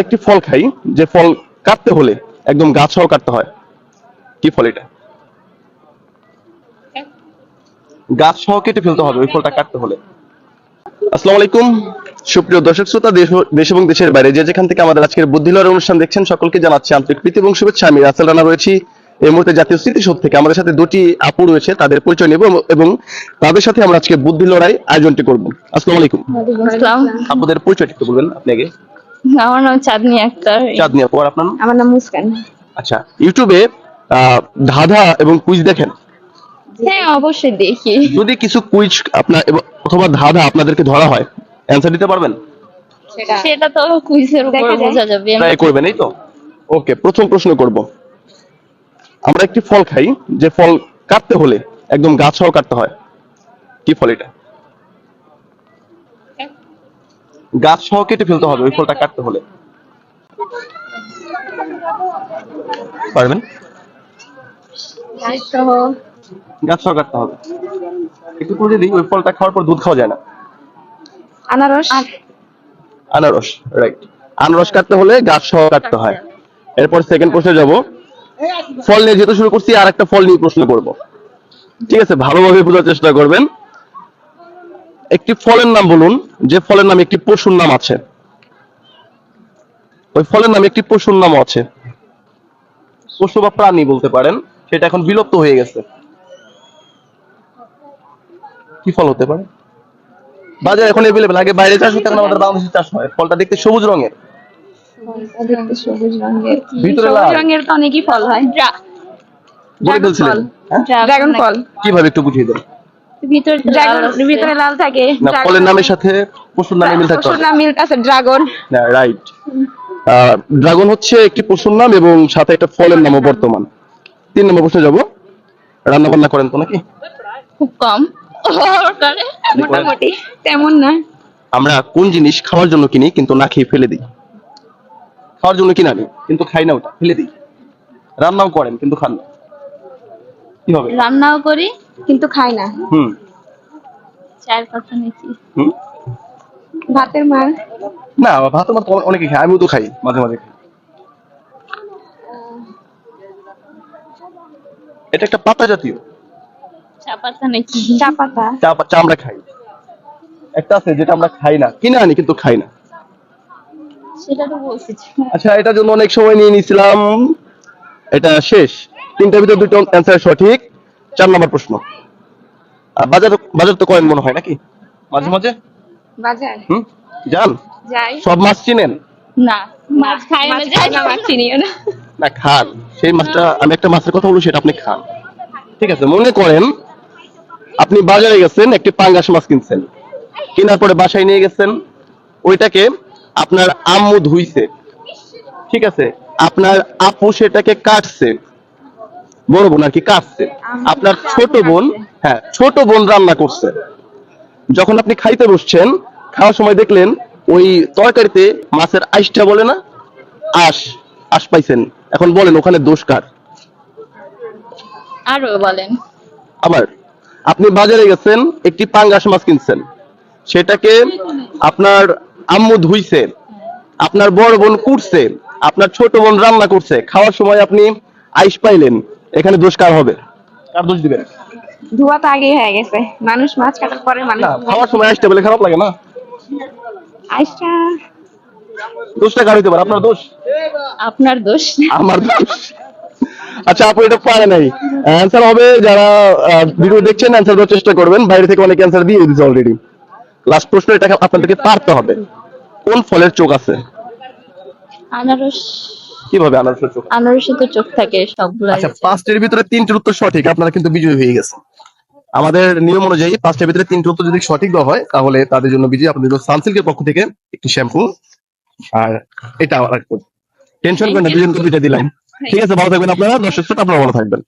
একটি ফল খাই যে ফল কাটতে হলে একদম গাছ সহ কাটতে হয়। কি ফল এটা? গাছ সহ কেটে ফেলতে হবে ওই ফলটা কাটতে হলে। আসসালামু আলাইকুম। সুপ্রিয় দর্শক শ্রোতা দেশ এবং দেশের বাইরে যে যেখান থেকে আমাদের আজকের বুদ্ধিলয়ের অনুষ্ঠান দেখছেন সকলকে জানাচ্ছি আন্তরিক প্রীতি এবং শুভেচ্ছা। আমি রাসেল রানা রয়েছি। এই মুহূর্তে জাতীয় স্মৃতিসৌধ থেকে আমাদের সাথে দুটি আপু রয়েছে তাদের পরিচয় নেব এবং- এবং তাদের সাথে আমরা আজকে বুদ্ধি লড়াই আয়োজনটি করব। আসসালামু আলাইকুম। আপনাদের পরিচয়টি একটু বলবেন আপনি আগে। আমার নাম চাঁদনি আক্তার। চাঁদনি আপু আর আপনার নাম? আমার নাম মুস্কান। আচ্ছা ইউটিউবে ধাঁধা এবং কুইজ দেখেন? হ্যাঁ অবশ্যই দেখি। যদি কিছু কুইজ আপনার অথবা ধাঁধা আপনাদেরকে ধরা হয় অ্যান্সার দিতে পারবেন? সেটা। তো কুইজের উপর বোঝা যাবে। ট্রাই করবেন এই তো? ওকে প্রথম প্রশ্ন করব। আমরা একটি ফল খাই যে ফল কাটতে হলে একদম গাছ সহ কাটতে হয়। কি ফল এটা? গাছ সহ কেটে ফেলতে হবে ওই ফলটা কাটতে হলে। পারবেন? গাছ সহ। কাটতে হবে। একটু করে দিই ওই ফলটা খাওয়ার পর দুধ খাওয়া যায় না। আনারস। আনারস রাইট আনারস কাটতে হলে গাছ সহ কাটতে হয়। এরপর সেকেন্ড প্রশ্নে যাব। ফল নিয়ে যেতে শুরু করছি আর একটা ফল নিয়ে প্রশ্ন করব। ঠিক আছে ভালোভাবে বোঝার চেষ্টা করবেন। একটি ফলের নাম বলুন। যে ফলের নামে একটি পশুর নাম আছে। ওই ফলের নামে একটি পশুর নাম আছে। পশু বা প্রাণী বলতে পারেন সেটা এখন বিলুপ্ত হয়ে গেছে। কি ফল হতে পারে? বাজারে এখন এভেলেবেল আগে বাইরে চাষ হতো এখন আমাদের বাংলাদেশে চাষ হয়। ফলটা দেখতে সবুজ রঙের। সবুজ রঙের ভিতরে লাল। রঙের তো অনেকই ফল হয়। ফেলছিলেন হ্যাঁ? ড্রাগন ফল। কীভাবে একটু বুঝিয়ে দেন? ভিতরে লাল থাকে। না ফলের নামের সাথে পশুর নামে মিল থাকতে পশুর নাম মিল আছে ড্রাগন। না রাইট। ড্রাগন হচ্ছে একটি পশুর নাম এবং সাথে একটা ফলের নামও বর্তমান। তিন নম্বর প্রশ্নে যাব। রান্না বান্না করেন তো নাকি? খুব কম। মোটামুটি। তেমন না। আমরা কোন জিনিস খাওয়ার জন্য কিনি কিন্তু না খেয়ে ফেলে দিই? খাওয়ার জন্য কিনা নি কিন্তু খাই না ওটা ফেলে দিই। রান্নাও করেন কিন্তু খান না। কি হবে? রান্নাও করি কিন্তু খাই না। হুম। চার কথা নাকি? হুম। ভাতের মার? না ভাত আমার তো অনেকে খাই আমিও তো খাই মাঝে মাঝে। খাই এটা একটা পাতা জাতীয়। চা পাতা নাকি? চা পাতা। চা চা আমরা খাই। একটা আছে যেটা আমরা খাই না কিনে আনি কিন্তু খাই না। সেটা তো বলছি। আচ্ছা এটার জন্য অনেক সময় নিয়ে নিয়েছিলাম। এটা শেষ। তিনটার ভিতর দুটো অ্যান্সার সঠিক। চার নম্বর প্রশ্ন। বাজার বাজার তো করেন মনে হয় নাকি? মাঝে মাঝে? বাজার। হুম? যান? যাই। সব মাছ চিনেন? না। মাছ খাই না যাই। না মাছ চিনিও না। না খান। সেই মাছটা আমি একটা মাছের কথা বলব সেটা আপনি খান। ঠিক আছে মনে করেন আপনি বাজারে গেছেন একটি পাঙ্গাস মাছ কিনছেন। কেনার পরে বাসায় নিয়ে গেছেন ওইটাকে আপনার আম্মু ধুইছে। ঠিক আছে আপনার আপু সেটাকে কাটছে। বড় বোন আর কি কাটছে। আপনার ছোট বোন হ্যাঁ ছোট বোন রান্না করছে। যখন আপনি খাইতে বসছেন খাওয়ার সময় দেখলেন ওই তরকারিতে মাছের আইসটা বলে না? আশ আশ পাইছেন। এখন বলেন ওখানে দোষ কার? আরও বলেন। আবার আপনি বাজারে গেছেন একটি পাঙ্গাস মাছ কিনছেন। সেটাকে আপনার আম্মু ধুইছে আপনার বড় বোন কুটছে আপনার ছোট বোন রান্না করছে খাওয়ার সময় আপনি আইস পাইলেন। এখানে দোষ কার হবে? কার দোষ দিবেন ধোয়া তো আগেই হয়ে গেছে। মানুষ মাছ কাটার পরে মানুষ খাওয়ার সময় আইসটা বলে খারাপ লাগে না? আইসটা দোষটা কার হইতে পারে? আপনার দোষ? আপনার দোষ। আমার দোষ। আচ্ছা আপু এটা পারে নাই। অ্যান্সার হবে যারা ভিডিও দেখছেন অ্যান্সার দেওয়ার চেষ্টা করবেন। বাইরে থেকে অনেক অ্যান্সার দিয়ে দিয়েছে অলরেডি লাস্ট প্রশ্ন এটা আপনাদেরকে পারতে হবে। কোন ফলের চোখ আছে? আনারস। কীভাবে আনারসের চোখ? আনারসে তো চোখ থাকে সবগুলো আচ্ছা পাঁচটির ভিতরে তিনটির উত্তর সঠিক আপনারা কিন্তু বিজয়ী হয়ে গেছে আমাদের নিয়ম অনুযায়ী পাঁচটার ভিতরে তিনটি উত্তর যদি সঠিক দেওয়া হয় তাহলে তাদের জন্য বিজয়ী আপনাদের সানসিল্কের পক্ষ থেকে একটি শ্যাম্পু। আর এটা আমার টেনশন করেন না দুজন দুইটা দিলাম। ঠিক আছে ভালো থাকবেন আপনারা দর্শক শ্রোতা আপনারা ভালো থাকবেন।